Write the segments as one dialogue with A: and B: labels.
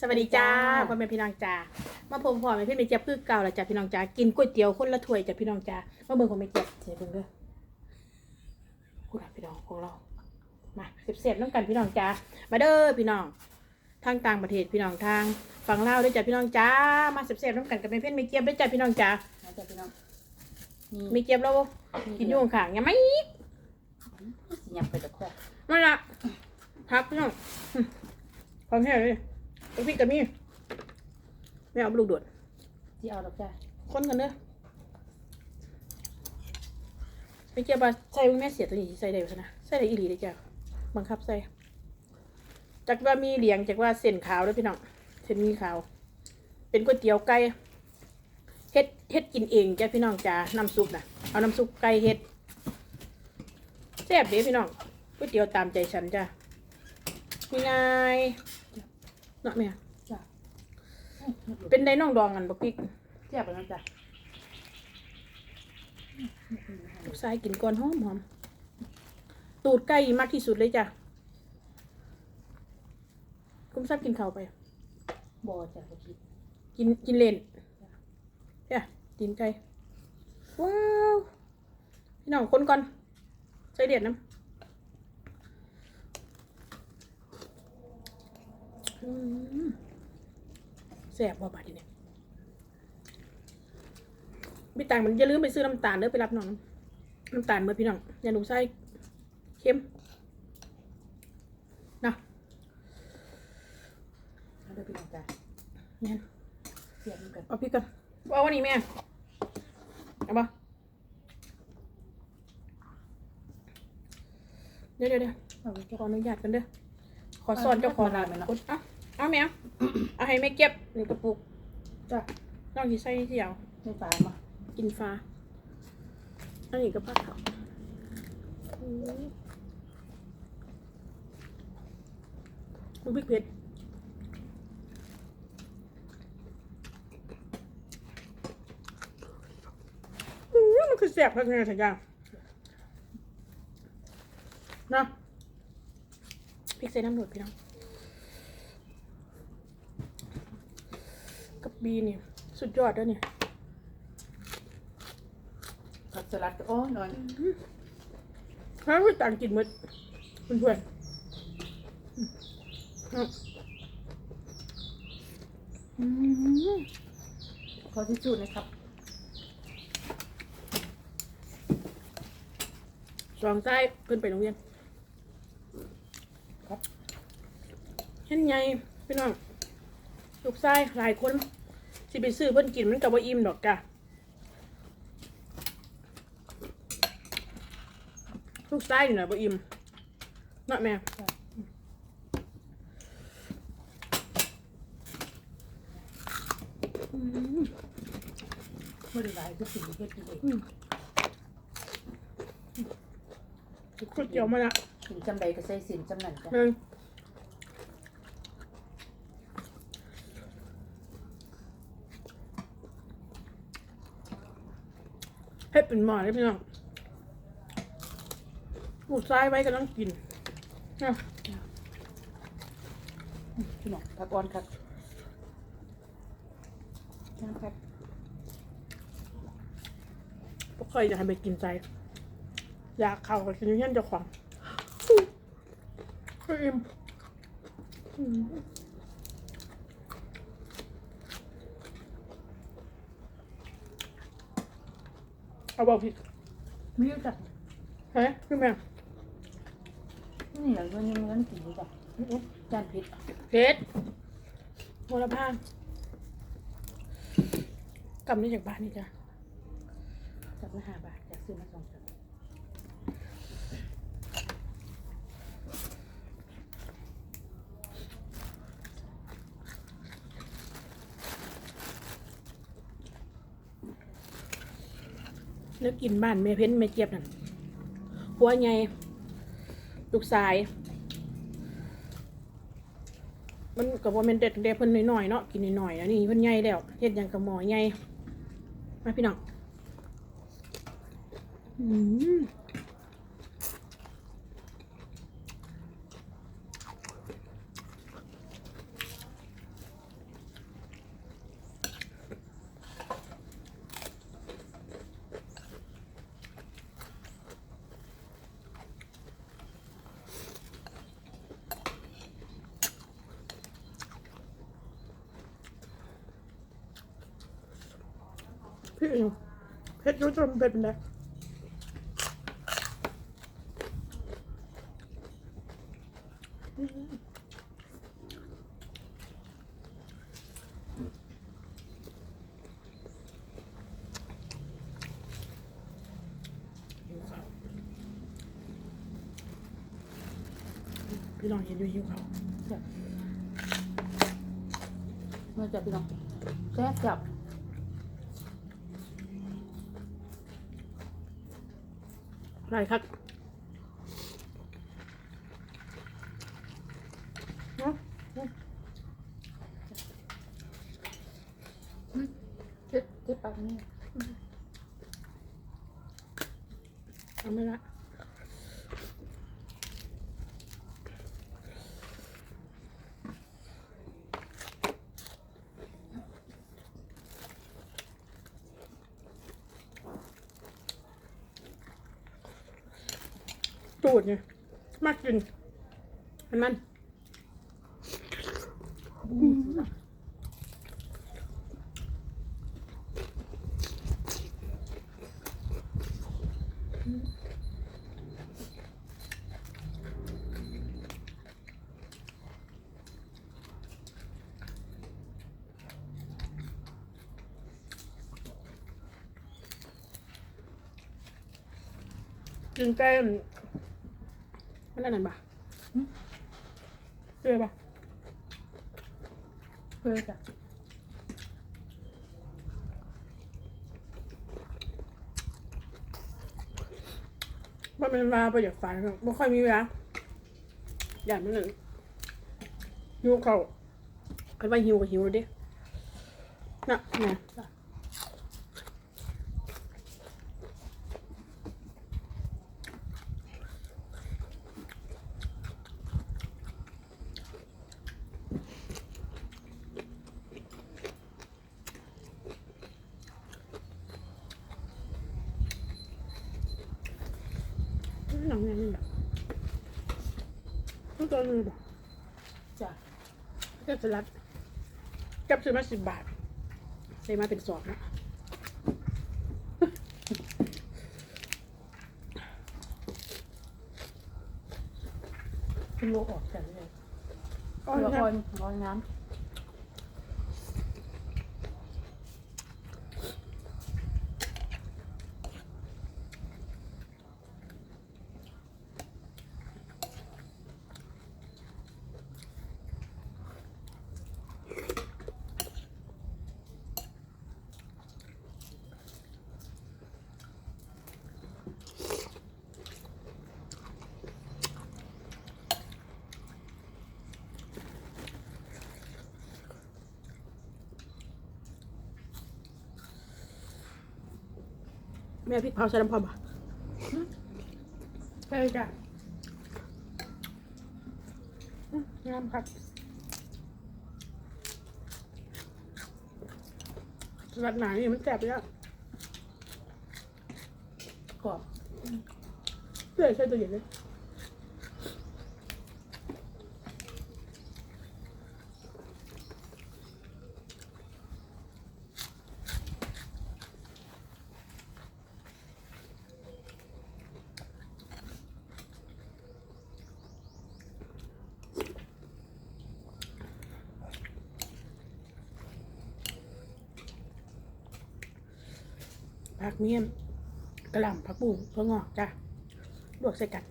A: สวัสดีจ้า
B: จ้า
A: พ่อแม่พี่น้องจ้ามาพบพ่อแม่พี่แม่เจี๊ยบคือเก่าแล้วจ้าพี่น้องจ้ากินก๋วยเตี๋ยวคนละถ้วยจ้าพี่น้องจ้ามาเบิ่งของแม่เจี๊ยบเสียเบิ่งเด้อคุณพี่น้องของเรามาเสียบๆน้ำกันพี่น้องจ้ามาเด้อพี่น้องทางต่างประเทศพี่น้องทางฝั่งลาวด้วยจ้าพี่น้องจ้ามาเสียบๆน้ำกันกับแม่เพี่แม่เจี๊ยบด้วยจ้าพี่น้องจ้า
B: มาจากพี่น้อง
A: แม่เจี๊ยบเรากินอยู่ข้างๆยังไม่
B: สิยับไปตะคว
A: นั่นละครับพี่น้องอืมพร้อมแค่เลย ไอพี่กับมี่ไม่เอาลูกโดด
B: ที่เอาดอกจ้า
A: คนกันเด้อไม่เกี่ยวกับใส่แม่เสียตัวนี้ใส่ได้ไหมนะใส่ได้อีหลีได้จ้ะบังคับใส่จากว่ามีเหลียงจากว่าเส้นขาวด้วยพี่น้องเส้นมีขาว เป็นก๋วยเตี๋ยวไก่เฮ็ดเฮ็ดกินเองจ้ะพี่น้องจ้าน้ำซุปนะเอาน้ำซุปไก่เฮ็ดแซ่บเด้พี่น้องก๋วยเตี๋ยวตามใจฉันจ้ะง่ายๆเนาะแม่
B: จ้า
A: เป็นได้น้องดองกันบักพริก
B: เจียบไปแล้วจ้า
A: ลูกชายกินก่อนหอมหอมตูดไก่มากที่สุดเลยจ้ะคุ้มทราบกินข้าวไป
B: บ่จ้าบ่คิด
A: กินกินเลนเนี่ยตีนไก่ว้าวพี่น้องคนก่อนใส่เด็ดน้ำอืม แซ่บบ่บาดนีเนี่ยพี่ต่างมันอย่าลืมไปซื้อน้ำตาลเด้อไปรับน้องน้ำตาลเมื่อพี่น้องอย่าลูกไส้เค็มเนาะ
B: มาด้วยพี่น้องจ้า
A: เนี่ย
B: เสียบมันกัน
A: เอาพี่ก่อนเอาวันนี้แม่เอาปะเดี๋ยวเดี๋ยวเดี๋ยว
B: เอาไว้จ้า
A: ขออนุญาตกันเด้อขอสอนเจ้าของ
B: เอาไหมเนาะ
A: กดเอา เอาแมวเอาให้แม่เก็บหนึ่งกระปุก
B: จ้า
A: น้องที่ใส่ที่ยาว
B: ไม่ฝามา
A: กินฟ้า อันนี้ก็พักเขาอืมลูกพริกเผ็ดอืมมันคือแสบพักไงสัญญาเนาะพริกใส่น้ำหนวดพี่น้อง บบีนี่สุดยอดด้วยเนี่ย
B: ผักสลัดก็โอ้นอน
A: ฮะไปต่างกินหมดเพื่อนๆอืมอืม
B: ขอที่สุดนะครับ
A: สองไส้เพื่อนไปโรงเรียน
B: ครับ
A: เห็นไงพี่น้องลูกไส้หลายคน สิไปซื้อเพื่อนกินมันกับว่าอิ่มดอกจ้ะลูกไส้อยู่ไหนบ่อิ่มเนาะแม่อืม
B: ไม่ได้หลายก็สิ่งที่เฮ็ดกินเอง
A: ก๋วยเตี๋ยวมาละ
B: กินจำใดก็ใส่สินจำนั่นจ้า
A: หนึ่งให้ เป็นหมอได้พี่น้องหูซ้ายไว้กำลังกินนะ
B: พี่น้องผักอ่อนครับนะครับ
A: พวกเคยอยากให้ไปกินใจ อยากเข่ากับกินอยันเจ้าของก็อิ่ม เอาบอกผิด
B: ไม่รู้จัก
A: เฮ้ยพี่แม่
B: นี่อย่างนี้มันกินดีจ้ะจานผิด
A: เพชรโมลพานกำได้จากบ้านนี่จ้ะ
B: จับละห้าบาทจะซื้อมาสองจับ
A: แล้วกินบ้านแม่เพ้นแม่เจี๊ยบนั่นหัวไงลูกสาย มันกับว่ามันเด็ดเด็ดเพิ่นหน่อยๆเนาะกินหน่อยๆนะนี่เพิ่นใหญ่แล้วเฮ็ดยังกับหมอใหญ่มาพี่น้องอืม พี่อิงเผ็ดยุ่จนเผ็ดเป็นไงหิวข้าวพี่น้องเห็นอยู่หิวข้าว
B: มาจับพี่น้องแซ่บจับ
A: อะ ไรครับเนาะ
B: เจ็บเจ็บปากนี่
A: เอาไม่ละ ตูดไงมากกินมันมันกินแก้ม มันอะไรบ้างเจอปะ
B: เพื่อจ้ะ
A: ว่ามันมาไปอยากฝันไม่ค่อยมีเวลาอยากมันเลยหิวเขาคันว่าหิวก็หิวเลยดิน่ะน่ะ หนังยังไงแบบทุกตัวเลยแบบ
B: จ้ะ
A: แก็สลัดแก็ซื้อมาสิบบาทซื้อมาเป็นสอบนะ
B: เป็นโลออกจากเลย
A: อ๋อ
B: เพื่อ
A: นะ
B: คอยร้อนน้
A: แม่พริกเผาใส่น้ำพอบ่ะใช่จ้ะอืมงามครับสลัดหนานี่มันแสบเลยอะำ
B: กรอบ
A: เพื่อใช้ตัวเย็นเลย ผักเมี่ยมกระหล่ำผักบุ้งถั่วงอกจ้ะลวกใส่กัน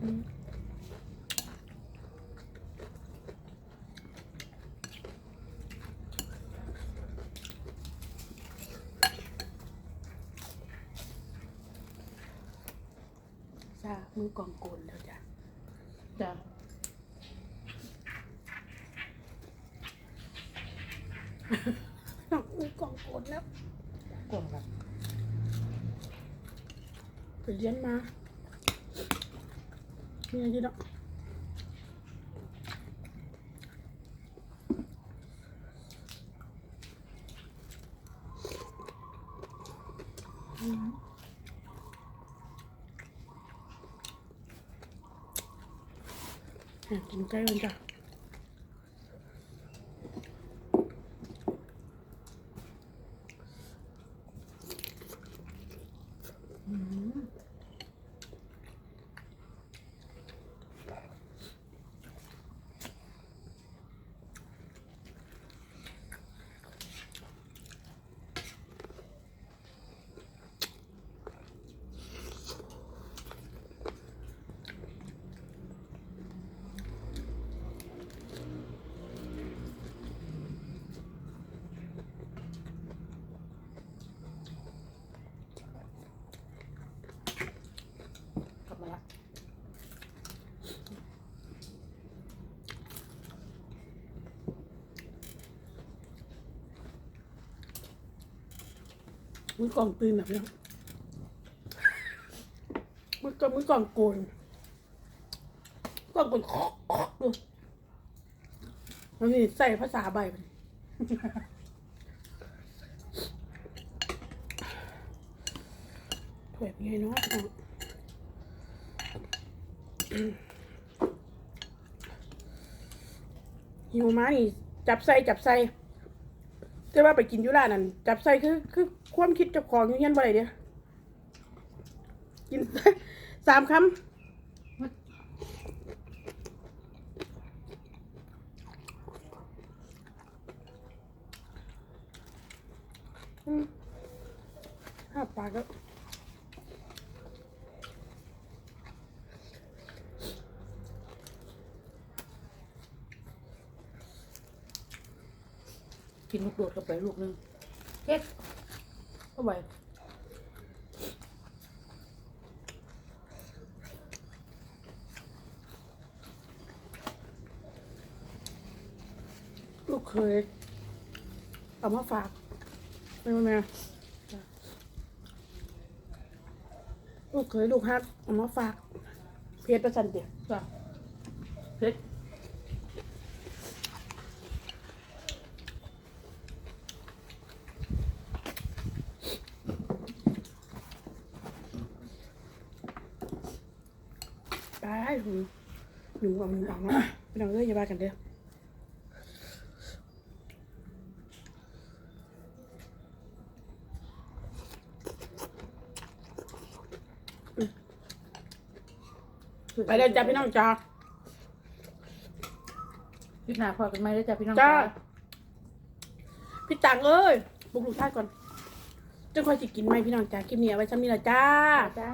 A: อืมซามือกองโกนแล้วจ้ะ
B: จ้ะ
A: น้องมือกองโกนแล้ว
B: กล่องแบบ
A: ไปเรียนมามีอะไรกินอะอยากกินไก่กันจ้ะ มือกล่องตื่นแบบนี้มือกล่องมือกล่องโกนกล่องโกนดูมันนี่ใส่ภาษาใบมันถวยเป็นไงเนาะพี่น้องอืมหิวมานี่จับใส่จับใส่ แต่ว่าไปกินยุรานั่นจับใส่คือคือความคิดเจ้าของอยู่เงี้ยบ่ได้เด้อกินสามคำอืมห้าปากแล้ว
B: กินลูกโดดเข้าไปลูกนึงเค้กเข้าไป
A: ลูกเคยเอามาฝากไม่มาแม่ลูกเคยลูกฮักเอามาฝากเพจประชันเดียว
B: จ้ะเผ็ด
A: ไปหนู หนูเอาหนูเอามาไม่ต้องเลยอย่าว่ากันเด้อไปเลยจ้าพี่น้องจ้า
B: พิจารณาพอกันไหมได้อจ้ะพี่น้อง
A: จ้า
B: จ้า
A: พี่ตังเอ้ยบุกลูกท่ายก่อนจนคอยสิกินไหมพี่น้องจ้าคลิปนี้เอาไว้ซ้ำนี้ละจ้า
B: จ้า